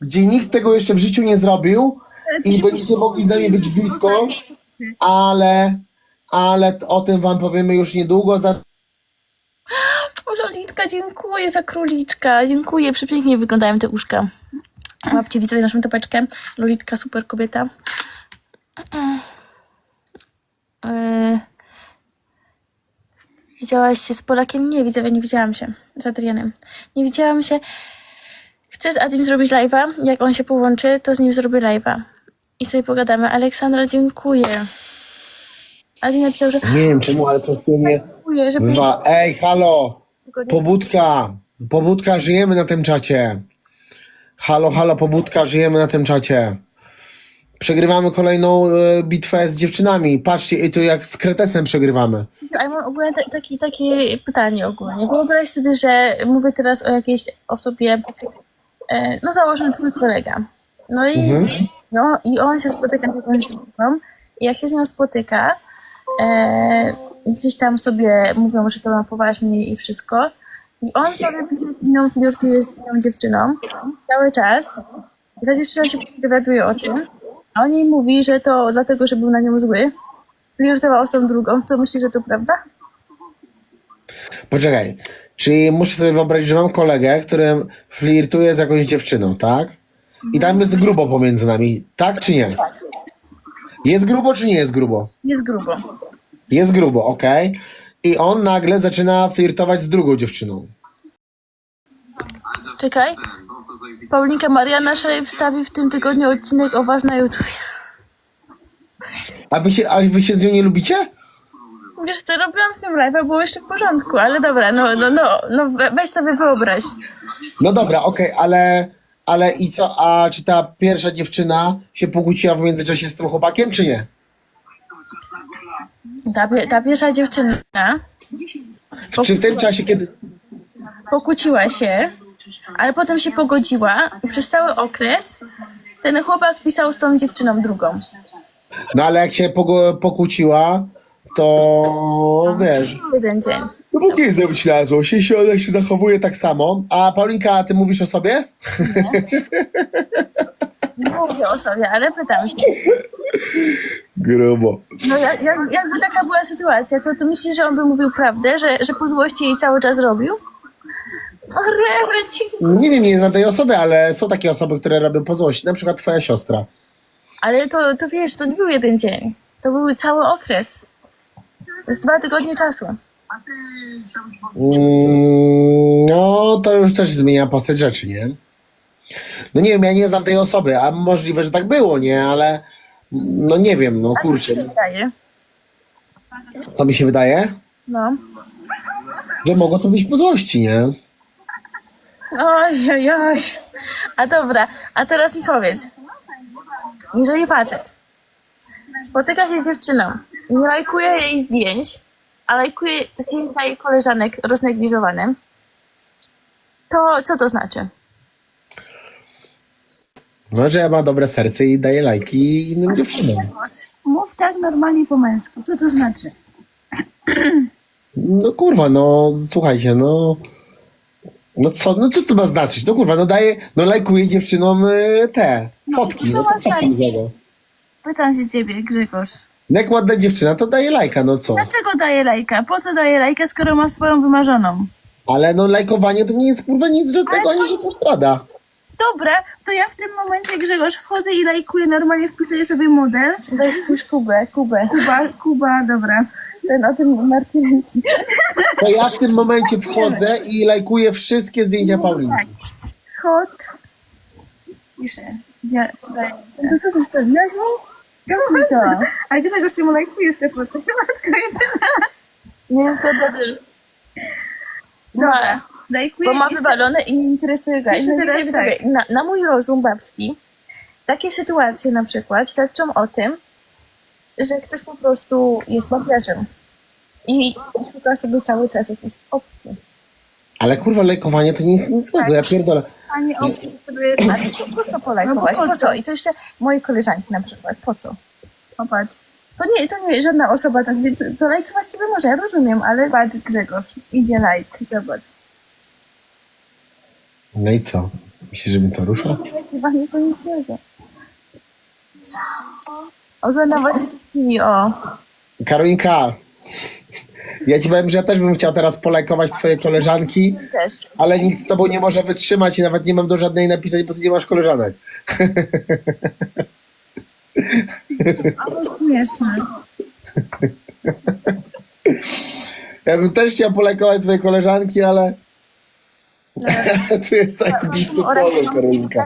gdzie nikt tego jeszcze w życiu nie zrobił i będziecie mogli z nami być blisko, ale, ale o tym wam powiemy już niedługo. Za... O, Lolitka, dziękuję za króliczka. Dziękuję, przepięknie wyglądają te uszka. Łapcie widzowie naszą topeczkę. Lolitka, super kobieta. Yy... Widziałaś się z Polakiem? Nie, widzowie, nie widziałam się z Adrianem. Nie widziałam się. Chcę z Adim zrobić live'a. Jak on się połączy, to z nim zrobię live'a. I sobie pogadamy. Aleksandra, dziękuję. Adi napisał, że Nie wiem czemu, ale to mnie dziękuję, że bywa. Ej, halo, pobudka, pobudka, żyjemy na tym czacie. Halo, halo, pobudka, żyjemy na tym czacie. Przegrywamy kolejną e, bitwę z dziewczynami. Patrzcie, i tu jak z kretesem przegrywamy. A ja mam ogólnie ta, taki, takie pytanie ogólnie. Wyobraź sobie, że mówię teraz o jakiejś osobie, no załóżmy twój kolega. No i, Mhm. no, i on się spotyka z jakąś dziewczyną i jak się z nią spotyka, e, gdzieś tam sobie mówią, że to na poważnie i wszystko. I on sobie z inną, flirtuje z inną dziewczyną. Cały czas. I ta dziewczyna się dowiaduje o tym, a on jej mówi, że to dlatego, że był na nią zły, flirtował z tą drugą, to myślisz, że to prawda? Poczekaj, czyli muszę sobie wyobrazić, że mam kolegę, który flirtuje z jakąś dziewczyną, tak? I tam jest grubo pomiędzy nami, tak czy nie? Jest grubo czy nie jest grubo? Jest grubo. Jest grubo, okej. I on nagle zaczyna flirtować z drugą dziewczyną. Czekaj. Paulinka Mariana Szej wstawi w tym tygodniu odcinek o was na YouTube. A wy się, a wy się z nią nie lubicie? Wiesz co, robiłam z tym live'a, było jeszcze w porządku, ale dobra, no, no, no, no we- weź sobie wyobraź. No dobra, okej, ale, ale i co, a czy ta pierwsza dziewczyna się pokłóciła w międzyczasie z tym chłopakiem, czy nie? Ta, pie- ta pierwsza dziewczyna Czy w tym czasie, kiedy... pokłóciła się, ale potem się pogodziła i przez cały okres ten chłopak pisał z tą dziewczyną drugą. No ale jak się pogo- pokłóciła, to wiesz... Jeden dzień. No bo nie zrobić na złość, jeśli ona się zachowuje tak samo. A Paulinka, ty mówisz o sobie? Nie mówię o sobie, ale pytam się. Grubo. No jak, jak, jakby taka była sytuacja, to, to myślisz, że on by mówił prawdę, że, że po złości jej cały czas robił? O. Nie wiem, nie znam tej osoby, ale są takie osoby, które robią po złości. Na przykład twoja siostra. Ale to, to wiesz, to nie był jeden dzień. To był cały okres. Jest dwa tygodnie czasu. Mm, no, to już też zmienia postać rzeczy, nie? No nie wiem, ja nie znam tej osoby, a możliwe, że tak było, nie? Ale no nie wiem, no A co kurczę. się wydaje? Co mi się wydaje? No. Że mogło to być po złości, nie? Oj, oj, oj. A dobra, a teraz mi powiedz. Jeżeli facet spotyka się z dziewczyną nie lajkuje jej zdjęć, a lajkuje zdjęcia jej koleżanek roznegliżowane, to co to znaczy? No, że ma dobre serce i daje lajki innym dziewczynom. Mów tak normalnie po męsku. Co to znaczy? No kurwa, no słuchajcie, no. No co, no co to ma znaczyć? No kurwa, no daje, no lajkuje dziewczynom y, te fotki, no to co w tym złego? Pytam się ciebie, Grzegorz. No Jak ładna dziewczyna, to daje lajka, no co? Dlaczego daje lajka? Po co daje lajka, skoro ma swoją wymarzoną? Ale no lajkowanie to nie jest kurwa nic żadnego, Ale co- ani żadna sprawa. Dobra, to ja w tym momencie, Grzegorz, wchodzę i lajkuję, normalnie wpisuję sobie model. Daj spójrz Kubę, Kubę. Kuba, Kuba, dobra. Ten o tym Martinenci. To ja w tym momencie wchodzę i lajkuję wszystkie zdjęcia Paulinki. Hot. Piszę. Ja, daj. To co ty wstawiłaś mu? Dokuj to. Ale Grzegorz, ty mu lajkujesz te foty. Matko jedyna. Nie, tym. Dobra. Lajkuję Bo ma jeszcze- wywalone i nie interesuje go. I Jeszcze na, teraz teraz tak. na, na mój rozum babski, takie sytuacje na przykład świadczą o tym, że ktoś po prostu jest babiarzem i szuka sobie cały czas jakiejś opcji. Ale kurwa, lajkowanie to nie jest nic złego, ja pierdolę. Pani opcji sobie... Ale po, co polajkować? No po po co? I to jeszcze moje koleżanki na przykład. Po co? Popatrz. To nie, to nie żadna osoba tak wie, to, to lajkować sobie może, ja rozumiem, ale Patrz, Grzegorz. Idzie lajk, zobacz. No i co? Myślisz, że mnie to rusza? Chyba nie to nic złego. Oglądam właśnie w TV, o. Karolinka, ja ci powiem, że ja też bym chciał teraz polajkować twoje koleżanki, Też. ale nic z tobą nie może wytrzymać i nawet nie mam do żadnej napisać, bo ty nie masz koleżanek. Ale śmieszne. Ja bym też chciał polajkować twoje koleżanki, ale tu jest taki bisty problem, Karolinka.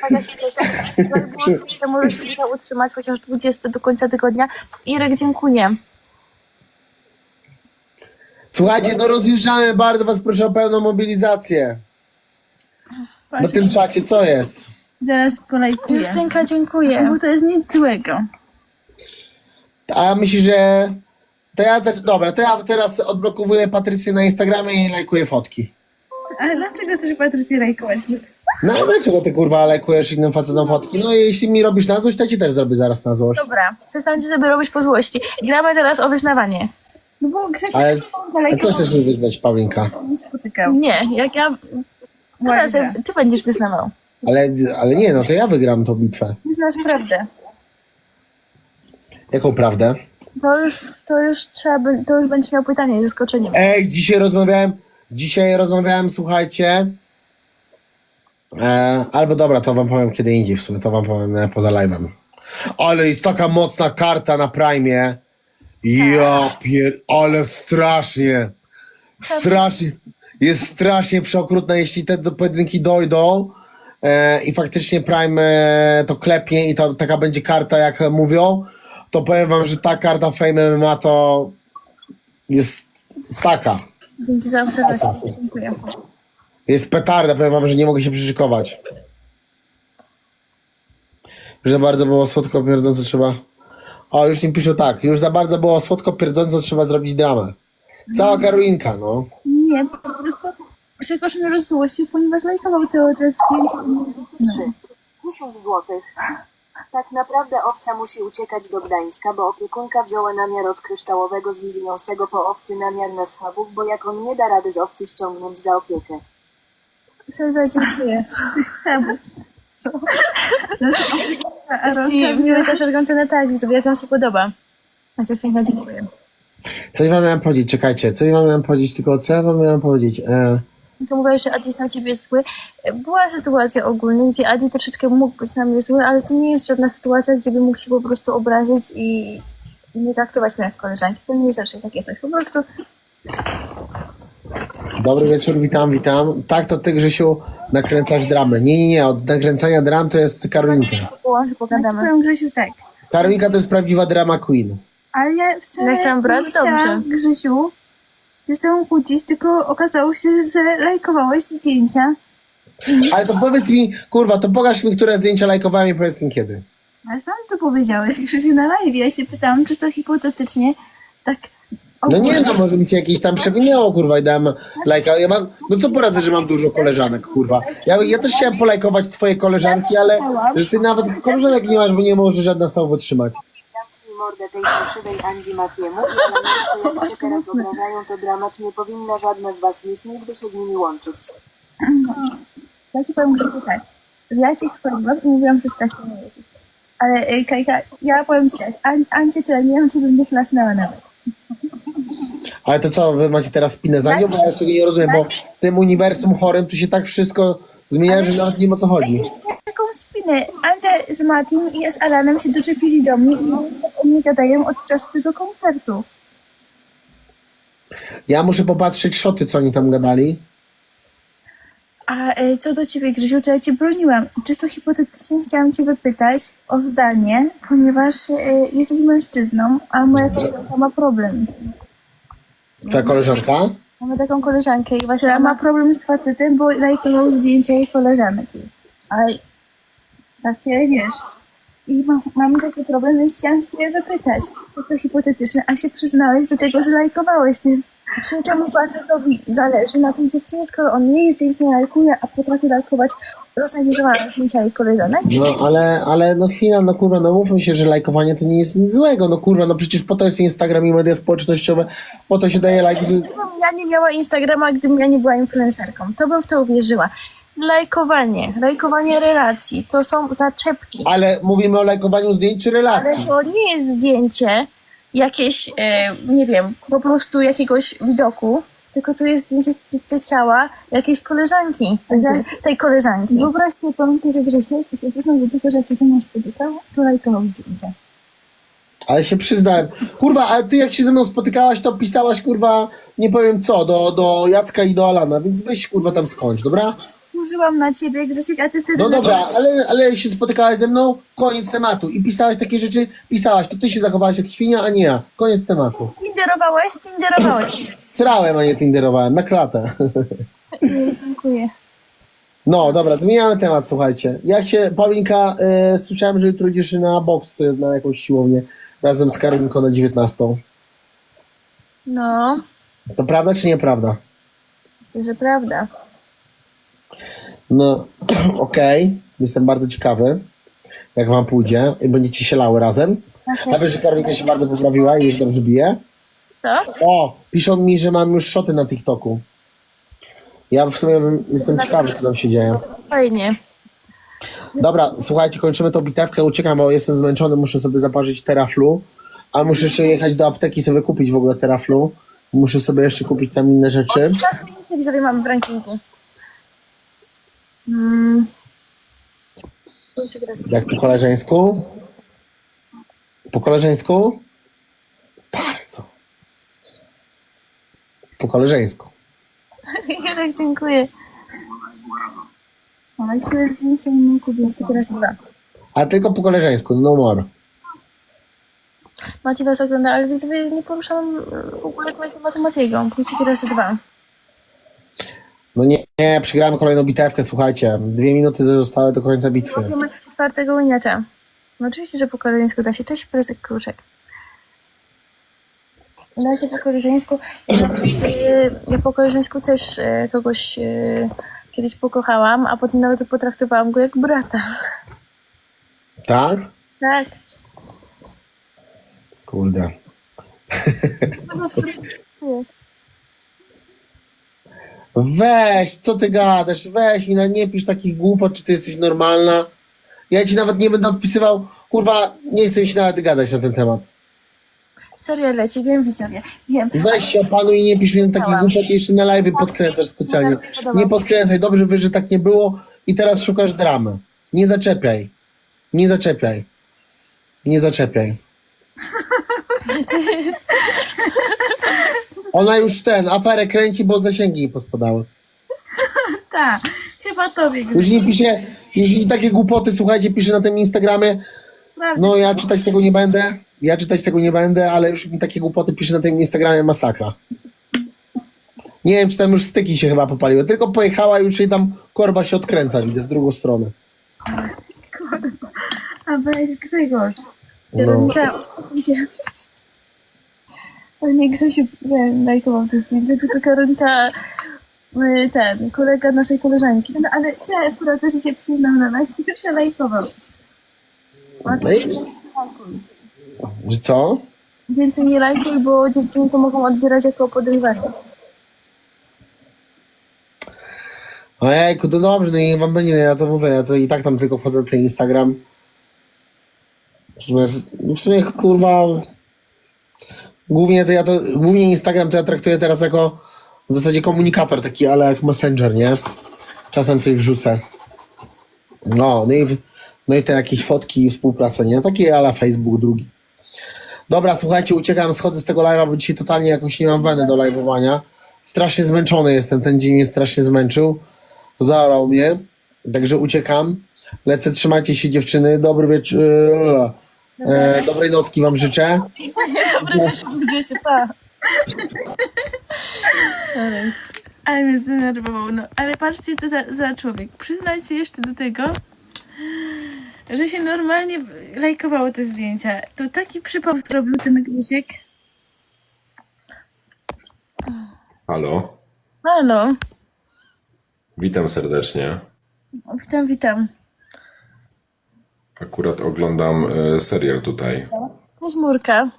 Taka się cieszę. Jak było to może się uda utrzymać chociaż 20 do końca tygodnia. Irek, dziękuję. Słuchajcie, no rozjeżdżamy, bardzo was proszę o pełną mobilizację. Na tym czacie co jest? Zaraz polajkuję. Justynka, dziękuję. Bo to jest nic złego. A myślisz, że... To ja, zac- dobra, to ja teraz odblokowuję Patrycję na Instagramie i lajkuję fotki. Ale dlaczego chcesz Patrycję lajkować? No i dlaczego ty kurwa lajkujesz innym facetom fotki? No i jeśli mi robisz na złość, to ja ci też zrobię zaraz na złość. Dobra, przestańcie sobie robić po złości. Gramy teraz o wyznawanie. No bo Grzegorz Ale- A co chcesz mi wyznać, Paulinka? nie spotykał. Nie, jak ja... Teraz ty będziesz wyznawał. Ale, ale nie, no to ja wygram tą bitwę. Wyznasz prawdę. Jaką prawdę? To już, to już trzeba, by- to już będziesz miał pytanie z zaskoczeniem. Ej, dzisiaj rozmawiałem, dzisiaj rozmawiałem, słuchajcie. E, albo dobra, to wam powiem kiedy indziej, w sumie to wam powiem e, poza live'em. Ale jest taka mocna karta na Prime. Ja pier... ale strasznie. Strasznie. Jest strasznie przeokrutna, jeśli te do- pojedynki dojdą e, i faktycznie Prime e, to klepnie i to taka będzie karta, jak mówią, to powiem wam, że ta karta Fame MMA to jest taka. Dzięki za obserwację. Dziękuję. Jest petarda, powiem wam, że nie mogę się przyszykować. Za bardzo było słodko pierdząco trzeba... O, już mi piszą tak. Już za bardzo było słodko pierdząco trzeba zrobić dramę. Cała Karolinka, no. Nie, po prostu Grzegorz mnie rozzłościł, ponieważ lajkował cały czas innych dziewczyny. 10 złotych. Tak naprawdę owca musi uciekać do Gdańska, bo opiekunka wzięła namiar od kryształowego z Lizniąsego po owcy namiar na schabów, bo jak on nie da rady z owcy ściągnąć za opiekę. Sylwia, dziękuję. Tych schabów. Co? Znaczy, a Rolka Ci wzięła- wziąłeś za wszelką cenę tak, jak wam się podoba. Jesteś piękna, dziękuję. Coś wam miałem powiedzieć, czekajcie. Coś wam miałem powiedzieć, tylko co ja wam miałem powiedzieć? E, To mówiłeś, że Adi jest na ciebie zły. Była sytuacja ogólnie, gdzie Adi troszeczkę mógł być na mnie zły, ale to nie jest żadna sytuacja, gdzie by mógł się po prostu obrazić i nie traktować mnie jak koleżanki. To nie jest raczej takie coś. Po prostu dobry wieczór, witam, witam. Tak, to ty, Grzesiu, nakręcasz dramę. Nie, nie, nie. Od nakręcania dram to jest Karolinka. połączy, Ja ci pogadamy. powiem Grzesiu tak. Karolinka to jest prawdziwa drama queen. Ale ja wcale Ja chciałam brać? nie chciałam, Grzesiu, się z tobą kłócić, tylko okazało się, że lajkowałeś zdjęcia. Ale to powiedz mi, kurwa, to pokaż mi, które zdjęcia lajkowałem i powiedz mi kiedy. Ale sam to powiedziałeś, Grzesiu, na live. Ja się pytałam, czysto hipotetycznie, tak No nie, no może mi się jakieś tam przewinęło, kurwa, i dałem lajka. Ja mam, no co poradzę, że mam dużo koleżanek, kurwa. Ja, ja też chciałem polajkować twoje koleżanki, ale że ty nawet koleżanek nie masz, bo nie może żadna z tobą wytrzymać. Zamknij mordę tej fałszywej Andzi Matiemu i to jak cię teraz obrażają, to dramat nie powinna żadna z was już nigdy się z nimi łączyć. Ja ci powiem Grzesiu tak, że ja cię chwaliłam i mówiłam, że tak nie jesteś. Ale y, Kajka, ja powiem ci tak, An- Ancie to ja nie wiem, czy bym nie klasnęła nawet. Ale to co, wy macie teraz spinę za nią? Bo ja jeszcze tego nie rozumiem, bo w tym uniwersum chorym tu się tak wszystko zmienia, że nawet nie wiem o co chodzi. Taką spinę. Andzia z Matim i z Alanem się doczepili do mnie i o mnie gadają od czasu tego koncertu. Ja muszę popatrzeć szoty, co oni tam gadali. A e, co do ciebie, Grzesiu, to ja cię broniłam. Czysto hipotetycznie chciałam cię wypytać o zdanie, ponieważ e, jesteś mężczyzną, a moja koleżanka ma problem. Twoja koleżanka? Mamy taką koleżankę i właśnie ona ma problem z facetem, bo lajkował zdjęcia jej koleżanki. Ale takie, wiesz... I mam, mam taki problem, więc chciałam się wypytać. To hipotetyczne, a się przyznałeś do tego, że lajkowałeś ty. Czy temu facetowi zależy na tej dziewczynie, skoro on jej zdjęć nie lajkuje, a potrafi lajkować roznegliżowane zdjęcia jej koleżanek? No ale, ale no chwila, no kurwa, no mówmy się, że lajkowanie to nie jest nic złego. No kurwa, no przecież po to jest Instagram i media społecznościowe, po to się daje lajki. Gdybym ja nie miała Instagrama, gdybym ja nie była influencerką, to bym w to uwierzyła. lajkowanie, lajkowanie relacji, to są zaczepki. Ale mówimy o lajkowaniu zdjęć czy Ale relacji. to nie jest zdjęcie jakieś, e, nie wiem, po prostu jakiegoś widoku, tylko to jest zdjęcie stricte ciała jakiejś koleżanki, Zaraz- tej koleżanki. Wyobraź sobie, pamiętaj, że Grzesiek się przyznał do tego, że się ze mną spotykał, to lajkował zdjęcia. Ale się przyznałem. Kurwa, ale ty jak się ze mną spotykałaś, to pisałaś, kurwa, nie powiem co, do, do Jacka i do Alana, więc weź, kurwa, tam skończ, dobra? Użyłam na ciebie, Grzesiek, a ty wtedy... No dobra, ale, ale jak się spotykałaś ze mną, koniec tematu. I pisałaś takie rzeczy, pisałaś, to ty się zachowałaś jak świnia, a nie ja. Koniec tematu. Tinderowałeś? Tinderowałeś. Srałem, a nie tinderowałem, na klatę. Nie, Dziękuję. No, dobra, zmieniamy temat, słuchajcie. Jak się, Paulinka, e, słyszałem, że jutro idziesz na boks e, na jakąś siłownię razem z Karolinką na 19. No, To prawda czy nieprawda? myślę, że prawda. No, okej, jestem bardzo ciekawy, jak wam pójdzie i będziecie się lały razem. A wiesz, że Karolinka się bardzo poprawiła i już dobrze bije? Co? O, piszą mi, że mam już szoty na TikToku. Ja w sumie bym, jestem ciekawy, co tam się dzieje. Fajnie. Dobra, słuchajcie, kończymy tą bitewkę, uciekam, bo jestem zmęczony, muszę sobie zaparzyć teraflu, a muszę jeszcze jechać do apteki sobie kupić w ogóle teraflu. Muszę sobie jeszcze kupić tam inne rzeczy. Jak sobie mamy w rankingu? Mm. Jak po koleżeńsku? Po koleżeńsku? Bardzo. Po koleżeńsku. Jarek, dziękuję. O, lajkujesz zdjęcia i mu kupię. Pójdźcie teraz dwa. A tylko po koleżeńsku, no more. Mati was ogląda, ale widzowie nie poruszam w ogóle tematu Matiego. Pójdźcie teraz dwa. No nie, nie, przegrałem kolejną bitewkę, słuchajcie. Dwie minuty zostały do końca bitwy. Mamy czwartego winiacza. No oczywiście, że po koleżeńsku da się. Cześć, prezek Kruszek. Da się po koleżeńsku. Ja, nawet, ja po koleżeńsku też e, kogoś e, kiedyś pokochałam, a potem nawet potraktowałam go jak brata. Tak? Tak. Kurde. Weź, co ty gadasz? Weź mi, no nie pisz takich głupot, czy ty jesteś normalna. Ja ci nawet nie będę odpisywał. Kurwa, nie chcę mi się nawet gadać na ten temat. Serial leci, wiem widzowie, wiem. Weź się opanuj i nie pisz mi takich głupot i jeszcze na live podkręcasz specjalnie. Nie podkręcaj, dobrze wiesz, że tak nie było i teraz szukasz dramy. Nie zaczepiaj. Nie zaczepiaj. Nie zaczepiaj. Ona już ten, aferę kręci, bo zasięgi jej pospadały. Tak, chyba tobie, Już nie pisze, już nie takie głupoty, słuchajcie, pisze na tym Instagramie. Prawda. No ja czytać tego nie będę, ja czytać tego nie będę, ale już mi takie głupoty pisze na tym Instagramie masakra. Nie wiem, czy tam już styki się chyba popaliły, tylko pojechała już jej tam korba się odkręca, widzę, w drugą stronę. A weź Grzegorz. No. Weronika, wiem. Pewnie Grzesiu nie, lajkował te zdjęcia, tylko Karolinka, y, ten, kolega naszej koleżanki. No ale cię akurat że się przyznał na live się lajkował. A co, No i- Że co? Więcej nie lajkuj, bo dziewczyny to mogą odbierać jako podrywanie. Ojejku, to dobrze, no i wam będzie, ja to mówię, ja to i tak tam tylko wchodzę na ten Instagram. W sumie, w sumie kurwa, głównie to ja to, głównie Instagram to ja traktuję teraz jako w zasadzie komunikator taki, ale jak messenger, nie? Czasem coś wrzucę. No, no i, no i te jakieś fotki i współpraca, nie? Taki ala Facebook drugi. Dobra, słuchajcie, uciekam, schodzę z tego live'a, bo dzisiaj totalnie jakoś nie mam weny do live'owania. Strasznie zmęczony jestem, ten dzień mnie strasznie zmęczył. Zaorał mnie, także uciekam. Lecę, trzymajcie się dziewczyny, dobry wieczór. E, dobrej nocki wam życzę. Dobry wieczór, Grzesiu, pa. Dalej. Ale mnie zdenerwował, no. Ale patrzcie, co za, za człowiek. Przyznajcie jeszcze do tego, że się normalnie lajkowało te zdjęcia. To taki przypał zrobił ten Grzesiek. Halo, Halo, witam serdecznie. witam, witam. Akurat oglądam e, serial tutaj Cześć Murka.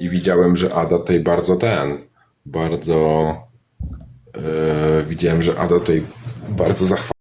i widziałem, że Ada tutaj bardzo ten, bardzo E, widziałem, że Ada tutaj bardzo zachwalała